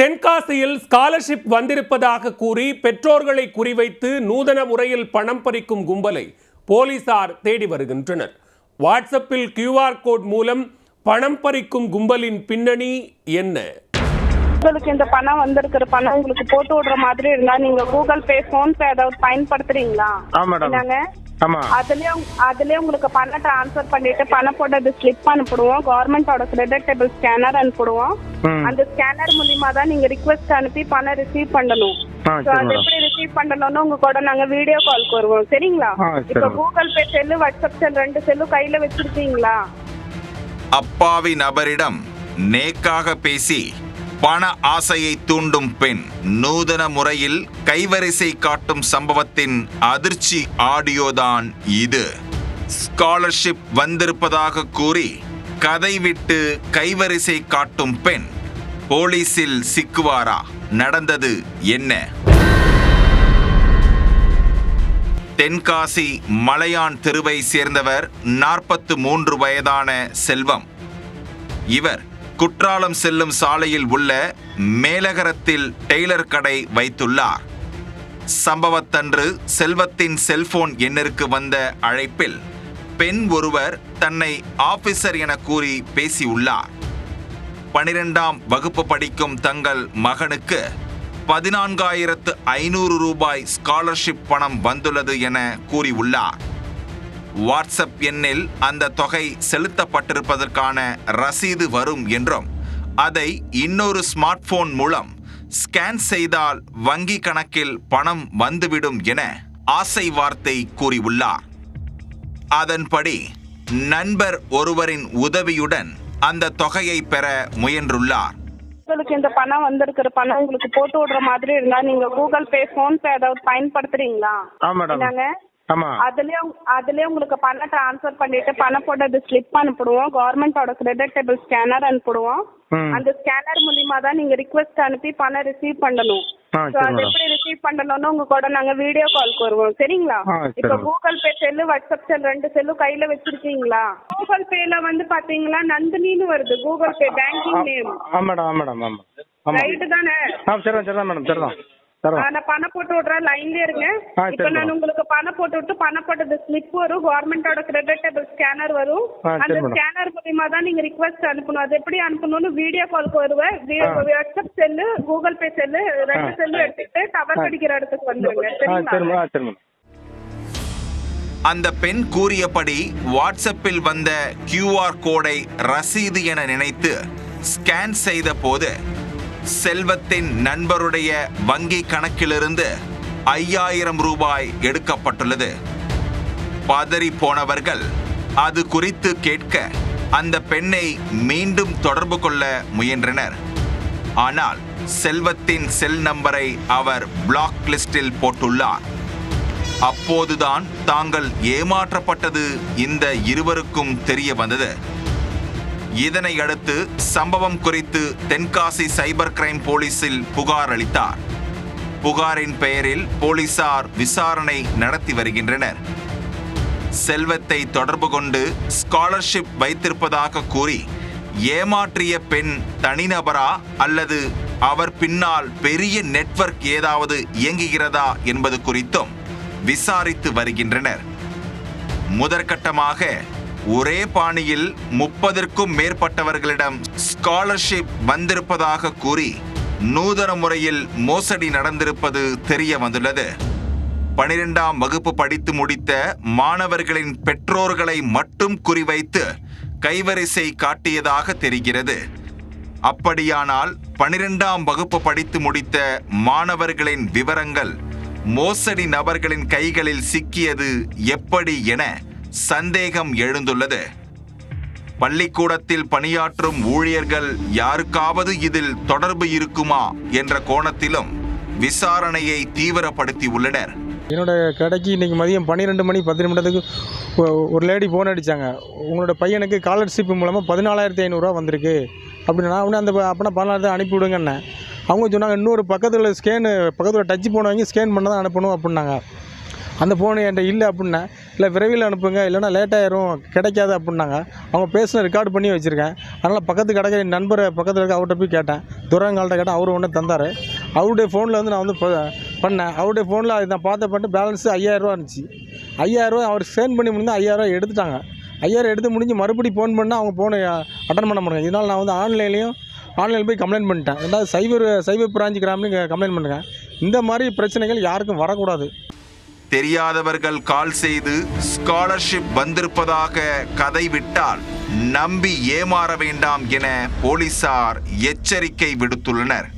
தென்காசியில் ஸ்காலர்ஷிப் வந்திருப்பதாக கூறி பெற்றோர்களை குறிவைத்து நூதன முறையில் பணம் பறிக்கும் கும்பலை போலீசார் தேடி வருகின்றனர். வாட்ஸ்அப்பில் கியூஆர் கோட் மூலம் பணம் பறிக்கும் கும்பலின் பின்னணி என்ன? உங்களுக்கு இந்த பணம் வந்திருக்கிற பணம் உங்களுக்கு போட்டு விடுற மாதிரி இருந்தா நீங்க கூகுள் பே போன் பே ஏதாவது பயன்படுத்துறீங்களா? ஆ மேடம். என்னங்க? ஆமா. அதுலயே உங்க- அதுலயே உங்களுக்கு பணம் ட்ரான்ஸ்ஃபர் பண்ணிட்டு பணம் போட்டது ஸ்லிப் அனுப்பிடுவோம் கவர்மெண்டோட கிரெடிட் டேபிள் ஸ்கேனர் அனுப்பிடுவோம். அந்த ஸ்கேனர் மூலியமா தான் நீங்க ரிக்வெஸ்ட் அனுப்பி பணம் ரிசீவ் பண்ணணும். எப்படி ரிசீவ் பண்ணணும்னு உங்க கூட நாங்க வீடியோ கால்க்கு வருவோம் சரிங்களா? இப்ப. Google Pay cell WhatsApp cell ரெண்டு செல்லும் கையில வச்சிருக்கீங்களா? அப்பாவி நபரிடம் நேக்காக பேசி பண ஆசையை தூண்டும் பெண். நூதன முறையில் கைவரிசை காட்டும் சம்பவத்தின் அதிர்ச்சி ஆடியோதான் இது. ஸ்காலர்ஷிப் வந்திருப்பதாக கூறி கதை விட்டு கைவரிசை காட்டும் பெண் போலீசில் சிக்குவாரா? நடந்தது என்ன? தென்காசி மலையான் தெருவை சேர்ந்தவர் நாற்பத்து மூன்று வயதான செல்வம். இவர் குற்றாலம் செல்லும் சாலையில் உள்ள மேலகரத்தில் டெய்லர் கடை வைத்துள்ளார். சம்பவத்தன்று செல்வத்தின் செல்போன் எண்ணிற்கு வந்த அழைப்பில் பெண் ஒருவர் தன்னை ஆபீசர் என கூறி பேசியுள்ளார். பனிரெண்டாம் வகுப்பு படிக்கும் தங்கள் மகனுக்கு பதினான்காயிரத்து ஐநூறு ரூபாய் ஸ்காலர்ஷிப் பணம் வந்துள்ளது என கூறியுள்ளார். வாட்ஸ்அப் எண்ணில் அந்த தொகை செலுத்தப்பட்டிருப்பதற்கான ரசீது வரும் என்றும் அதை இன்னொரு ஸ்மார்ட் போன் மூலம் ஸ்கேன் செய்தால் வங்கி கணக்கில் பணம் வந்துவிடும் என ஆசை வார்த்தை கூறியுள்ளார். அதன்படி நண்பர் ஒருவரின் உதவியுடன் அந்த தொகையை பெற முயன்றுள்ளார். உங்களுக்கு இந்த பணம் வந்திருக்கிற பணம் உங்களுக்கு போட்டு விடுற மாதிரி இருந்தா நீங்க கூகுள் பே போன் பே ஏதாவது பயன்படுத்துறீங்களா? அதுலயே அதுலயே உங்களுக்கு பணம் ட்ரான்ஸ்ஃபர் பண்ணிட்டு பணம் போட்டது ஸ்லிப் அனுப்பிடுவோம் கவர்மெண்டோட கிரெடிட் டேபிள் ஸ்கேனர் அனுப்பிடுவோம். அந்த ஸ்கேனர் மூலியமா தான் நீங்க ரிக்வெஸ்ட் அனுப்பி பணம் ரிசீவ் பண்ணணும் அது. எப்படி ரிசீவ் பண்ணணும்னு உங்க கூட நாங்க வீடியோ கால்க்கு வருவோம் சரிங்களா இப்ப. Google Pay cell WhatsApp cell ரெண்டு செல்லும் கையில வச்சிருக்கீங்களா கூகுள் பேல வந்து பாத்தீங்களா நந்தினின்னு வருது கூகுள் பே பேங்கிங் நேம் ஆ மேடம் ஆ மேடம் ஆமா ரைட்டு தானே ஆ சரிதான் சரிதான் மேடம் சரிதான் நான் பணம் போட்டு விடுறேன் லைன்லயே இருங்க இப்ப நான். உங்களுக்கு பணம் போட்டு விட்டு பணம் போட்டது ஸ்லிப் வரும் கவர்மெண்டோட கிரெடிட் டேபிள் ஸ்கேனர் வரும் அந்த. ஸ்கேனர் மூலியமா தான் நீங்க ரிக்வெஸ்ட் அனுப்பணும் அது எப்படி அனுப்பணும்னு வீடியோ கால்க்கு வருவேன். WhatsApp cell Google Pay cell ரெண்டு. செல்லு எடுத்துக்கிட்டு டவர். அடிக்கிற இடத்துக்கு வந்துருங்க அந்த பெண் கூறியபடி வாட்ஸ்அப்பில் வந்த கியூஆர் கோடை ரசீது என நினைத்து ஸ்கேன் செய்த போது செல்வத்தின் நண்பருடைய வங்கி கணக்கிலிருந்து ஐயாயிரம் ரூபாய் எடுக்கப்பட்டுள்ளது. பதறி போனவர்கள் அது குறித்து கேட்க அந்த பெண்ணை மீண்டும் தொடர்பு கொள்ள முயன்றனர். ஆனால் செல்வத்தின் செல் நம்பரை அவர் பிளாக் லிஸ்டில் போட்டுள்ளார். அப்போதுதான் தாங்கள் ஏமாற்றப்பட்டது இந்த இருவருக்கும் தெரிய வந்தது. இதனை அடுத்து சம்பவம் குறித்து தென்காசி சைபர் கிரைம் போலீசில் புகார் அளித்தார். புகாரின் பெயரில் போலீசார் விசாரணை நடத்தி வருகின்றனர். செல்வத்தை தொடர்பு கொண்டு ஸ்காலர்ஷிப் வைத்திருப்பதாக கூறி ஏமாற்றிய பெண் தனிநபரா அல்லது அவர் பின்னால் பெரிய நெட்வொர்க் ஏதாவது இயங்குகிறதா என்பது குறித்தும் விசாரித்து வருகின்றனர். முதற்கட்டமாக ஒரே பாணியில் முப்பதற்கும் மேற்பட்டவர்களிடம் ஸ்காலர்ஷிப் வந்திருப்பதாக கூறி நூதன முறையில் மோசடி நடந்திருப்பது தெரிய வந்துள்ளது. பனிரெண்டாம் வகுப்பு படித்து முடித்த மாணவர்களின் பெற்றோர்களை மட்டும் குறிவைத்து கைவரிசை காட்டியதாக தெரிகிறது. அப்படியானால் பனிரெண்டாம் வகுப்பு படித்து முடித்த மாணவர்களின் விவரங்கள் மோசடி நபர்களின் கைகளில் சிக்கியது எப்படி என சந்தேகம் எழுந்துள்ளது. பள்ளிக்கூடத்தில் பணியாற்றும் ஊழியர்கள் யாருக்காவது இதில் தொடர்பு இருக்குமா என்ற கோணத்திலும் விசாரணையை தீவிரப்படுத்தி உள்ளனர். என்னோட கடைக்கு இன்றைக்கி மதியம் பன்னிரெண்டு மணி பத்து நிமிடத்துக்கு ஒரு லேடி ஃபோன் அடித்தாங்க உங்களோட பையனுக்கு ஸ்காலர்ஷிப் மூலமாக பதினாலாயிரத்தி ஐநூறுரூவா வந்திருக்கு. அப்படின்னு அவனே அந்த அப்படின்னா பதினாலாயிரத்தி அனுப்பிவிடுங்கண்ணே அவங்க சொன்னாங்க இன்னொரு பக்கத்தில் ஸ்கேனு பக்கத்தில் டச் போன வாங்கி ஸ்கேன் பண்ண தான் அனுப்பணும் அப்படின்னாங்க. அந்த ஃபோனு என்கிட்ட இல்லை அப்படின்னா இல்லை விரைவில் அனுப்புங்க இல்லைனா லேட் ஆயிரும் கிடைக்காது அப்படின்னாங்க. அவங்க பேசின ரெக்கார்டு பண்ணி வச்சுருக்கேன். அதனால் பக்கத்து கிடக்கிற என் நண்பரை பக்கத்தில் இருக்க அவர்கிட்ட போய் கேட்டேன். துரங்கால்கிட்ட கேட்டேன் அவர் ஒன்று தந்தார். அவருடைய ஃபோனில் வந்து நான் வந்து ப- பண்ணேன். அவருடைய ஃபோனில் நான் பார்த்த பண்ணிட்டு பேலன்ஸு ஐயாயிரரூவா இருந்துச்சு. ஐயாயிரரூவா அவர் சென்ட் பண்ணி முடிஞ்சு ஐயாயிரரூவா எடுத்துட்டாங்க. ஐயாயிரம் எடுத்து முடிஞ்சு மறுபடியும் ஃபோன் பண்ணால் அவங்க ஃபோனை அட்டன் பண்ண மாட்டாங்க இதனால் நான் வந்து ஆன்லைன்லேயும் ஆன்லைன் போய் கம்ப்ளைண்ட் பண்ணிட்டேன். ரெண்டாவது சைபர் சைபர் பிரான்ச் கிராம்லையும் கம்ப்ளைண்ட் பண்ணுறேன் இந்த மாதிரி பிரச்சனைகள் யாருக்கும் வரக்கூடாது. தெரியாதவர்கள் கால் செய்து ஸ்காலர்ஷிப் வந்திருப்பதாக கதை விட்டால் நம்பி ஏமாற வேண்டாம் என போலீசார் எச்சரிக்கை விடுத்துள்ளனர்.